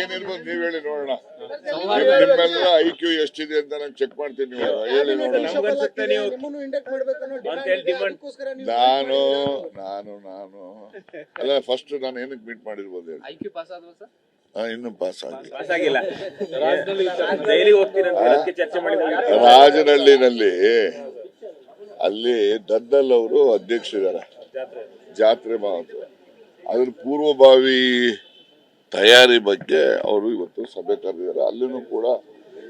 ಏನಿರ್ಬೋದು ನೀವ್ ಹೇಳಿ ನೋಡೋಣ. ನಿಮ್- ನಿಮ್ಮೆಲ್ಲ ಐ ಕ್ಯೂ ಎಷ್ಟಿದೆ ಅಂತ ನಾನು ಚೆಕ್ ಮಾಡ್ತೀನಿ ನೀವು. ಹೇಳಿ ನೋಡೋಣ. ನಾನು ನಾನು ನಾನು. ಅಲ್ಲ ಫಸ್ಟ್ ನಾನು ಏನಕ್ಕೆ ಮೀಟ್ ಮಾಡಿರ್ಬೋದು ಹೇಳಿ. ಐಕ್ಯೂ ಪಾಸ್ ಆದ್ವಾ ಸರ್? ಹಾ, ಇನ್ನೂ ಪಾಸ್ ಆಗಿಲ್ಲ. ರಾಜನಹಳ್ಳಿನಲ್ಲಿ ಅಲ್ಲಿ ದದ್ದಲ್ ಅವರು ಅಧ್ಯಕ್ಷರಿದ್ದಾರೆ. ಜಾತ್ರೆ. ಮಹತ್ವ ಅದ್ರ ಪೂರ್ವಭಾವಿ ತಯಾರಿ ಬಗ್ಗೆ ಅವರು ಇವತ್ತು ಸಭೆ ಕರೆದಿದ್ದಾರೆ. ಅಲ್ಲಿನೂ ಕೂಡ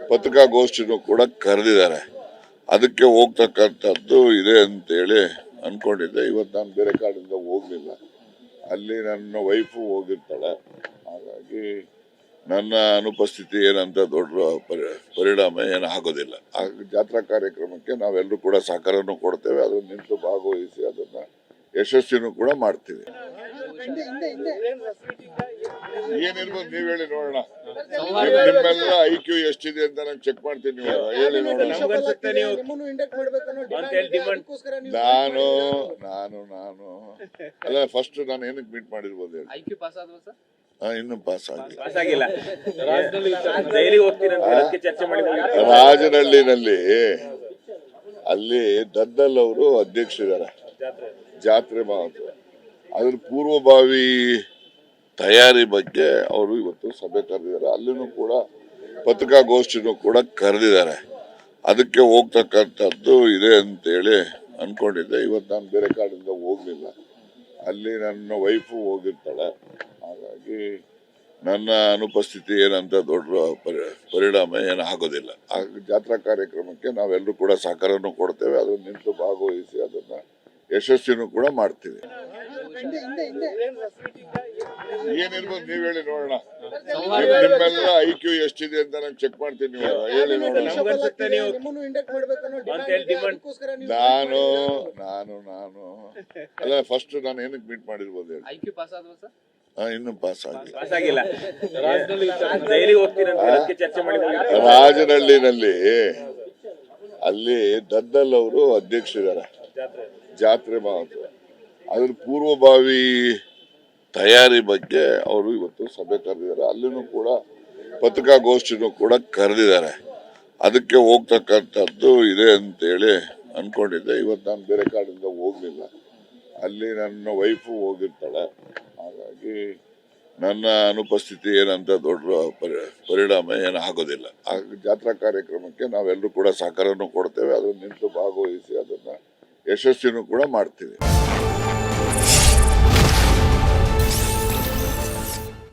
ಪತ್ರಿಕಾಗೋಷ್ಠಿನೂ ಕೂಡ ಕರೆದಿದ್ದಾರೆ. ಅದಕ್ಕೆ ಹೋಗ್ತಕ್ಕಂಥದ್ದು ಇದೆ ಅಂತೇಳಿ ಅನ್ಕೊಂಡಿದ್ದೆ. ಇವತ್ತು ನಾನು ಬೇರೆ ಕಾಡಿಂದ ಹೋಗಲಿಲ್ಲ. ಅಲ್ಲಿ ನನ್ನ ವೈಫು ಹೋಗಿರ್ತಾಳೆ. ಹಾಗಾಗಿ ನನ್ನ ಅನುಪಸ್ಥಿತಿ ಏನಂತ ದೊಡ್ಡ ಪರಿ- ಪರಿಣಾಮ ಏನು ಆಗೋದಿಲ್ಲ. ಆ ಜಾತ್ರಾ ಕಾರ್ಯಕ್ರಮಕ್ಕೆ ನಾವೆಲ್ಲರೂ ಕೂಡ ಸಹಕಾರನೂ ಕೊಡ್ತೇವೆ. ಅದನ್ನು ನಿಂತು ಭಾಗವಹಿಸಿ ಅದನ್ನು ಯಶಸ್ವಿನೂ ಕೂಡ ಮಾಡ್ತೀವಿ. ಏನಿರ್ಬೋದು ನೀವ್ ಹೇಳಿ ನೋಡೋಣ. ನಿಮ್- ನಿಮ್ಮೆಲ್ಲ ಐ ಕ್ಯೂ ಎಷ್ಟಿದೆ ಅಂತ ನಾನು ಚೆಕ್ ಮಾಡ್ತೀನಿ ನೀವು ಹೇಳಿ ನೋಡೋಣ. ನಾನು ನಾನು ನಾನು. ಅಲ್ಲ ಫಸ್ಟ್ ನಾನು ಏನಕ್ಕೆ ಮೀಟ್ ಮಾಡಿರ್ಬೋದು ಹೇಳಿ. ಐಕ್ಯೂ ಪಾಸ್ ಆದ್ವಾ ಸರ್? ಇನ್ನೂ ಪಾಸ್ ಆಗಿಲ್ಲ. ಪಾಸ್ ಆಗಿಲ್ಲ. ಜೈಲಿಗೆ ಹೋಗ್ತೀರಂತ ಅದಕ್ಕೆ ಚರ್ಚೆ ಮಾಡಿದ್ರೆ ರಾಜನಹಳ್ಳಿನಲ್ಲಿ ಅಲ್ಲಿ ದದ್ದಲ್ ಅವರು ಅಧ್ಯಕ್ಷರಿದ್ದಾರೆ. ಜಾತ್ರೆ. ಮಹತ್ವ ಅದ್ರ ಪೂರ್ವಭಾವಿ ತಯಾರಿ ಬಗ್ಗೆ ಅವರು ಇವತ್ತು ಸಭೆ ಕರೆದಿದ್ದಾರೆ. ಅಲ್ಲಿನೂ ಕೂಡ ಪತ್ರಿಕಾಗೋಷ್ಠಿನೂ ಕೂಡ ಕರೆದಿದ್ದಾರೆ. ಅದಕ್ಕೆ ಹೋಗ್ತಕ್ಕಂಥದ್ದು ಇದೆ ಅಂತೇಳಿ ಅನ್ಕೊಂಡಿದ್ದೆ. ಇವತ್ತು ನಾನು ಬೇರೆ ಕಾಡಿಂದ ಹೋಗಲಿಲ್ಲ. ಅಲ್ಲಿ ನನ್ನ ವೈಫು ಹೋಗಿರ್ತಾಳೆ. ಹಾಗಾಗಿ ನನ್ನ ಅನುಪಸ್ಥಿತಿ ಏನಂತ ದೊಡ್ಡ ಪರಿ- ಪರಿಣಾಮ ಏನು ಆಗೋದಿಲ್ಲ ಆ ಜಾತ್ರಾ ಕಾರ್ಯಕ್ರಮಕ್ಕೆ ನಾವೆಲ್ಲರೂ ಕೂಡ ಸಹಕಾರನೂ ಕೊಡ್ತೇವೆ. ಅದನ್ನು ನಿಂತು ಭಾಗವಹಿಸಿ ಅದನ್ನು ಯಶಸ್ವಿನೂ ಕೂಡ ಮಾಡ್ತೀವಿ. ಏನಿರ್ಬೋದು ನೀವ್ ಹೇಳಿ ನೋಡೋಣ. ನಿಮ್- ನಿಮ್ಮೆಲ್ಲ ಐ ಕ್ಯೂ ಎಷ್ಟಿದೆ ಅಂತ ನಾನು ಚೆಕ್ ಮಾಡ್ತೀನಿ ನೀವು. ಹೇಳಿ ನೋಡೋಣ. ನಾನು ನಾನು ನಾನು. ಅಲ್ಲ ಫಸ್ಟ್ ನಾನು ಏನಕ್ಕೆ ಮೀಟ್ ಮಾಡಿರ್ಬೋದು ಹೇಳಿ. ಐಕ್ಯೂ ಪಾಸ್ ಆದ್ವಾ ಸರ್? ಹಾ, ಇನ್ನೂ ಪಾಸ್ ಆಗಿಲ್ಲ. ಪಾಸ್ ಆಗಿಲ್ಲ. ಜೈಲಿಗೆ ಹೋಗ್ತೀರಂತ ಅದಕ್ಕೆ ಚರ್ಚೆ ಮಾಡಿದ್ರೆ ರಾಜನಹಳ್ಳಿನಲ್ಲಿ ಅಲ್ಲಿ ದದ್ದಲ್ ಅವರು ಅಧ್ಯಕ್ಷರ ಜಾತ್ರೆ ಮಹತ್ವ. ಅದ್ರ ಪೂರ್ವಭಾವಿ ತಯಾರಿ ಬಗ್ಗೆ ಅವರು ಇವತ್ತು ಸಭೆ ಕರೆದಿದ್ದಾರೆ. ಅಲ್ಲಿನೂ ಕೂಡ ಪತ್ರಿಕಾಗೋಷ್ಠಿನೂ ಕೂಡ ಕರೆದಿದ್ದಾರೆ. ಅದಕ್ಕೆ ಹೋಗ್ತಕ್ಕಂಥದ್ದು ಇದೆ ಅಂತೇಳಿ ಅನ್ಕೊಂಡಿದ್ದೆ. ಇವತ್ತು ನಾನು ಬೇರೆ ಕಾಡಿಂದ ಹೋಗಲಿಲ್ಲ. ಅಲ್ಲಿ ನನ್ನ ವೈಫು ಹೋಗಿರ್ತಾಳೆ. ಹಾಗಾಗಿ ನನ್ನ ಅನುಪಸ್ಥಿತಿ ಏನಂತ ದೊಡ್ಡ ಪರಿ- ಪರಿಣಾಮ ಏನು ಆಗೋದಿಲ್ಲ. ಆ ಜಾತ್ರಾ ಕಾರ್ಯಕ್ರಮಕ್ಕೆ ನಾವೆಲ್ಲರೂ ಕೂಡ ಸಹಕಾರನೂ ಕೊಡ್ತೇವೆ. ಅದನ್ನು ನಿಂತು ಭಾಗವಹಿಸಿ ಅದನ್ನು ಯಶಸ್ವಿನೂ ಕೂಡ ಮಾಡ್ತೀವಿ.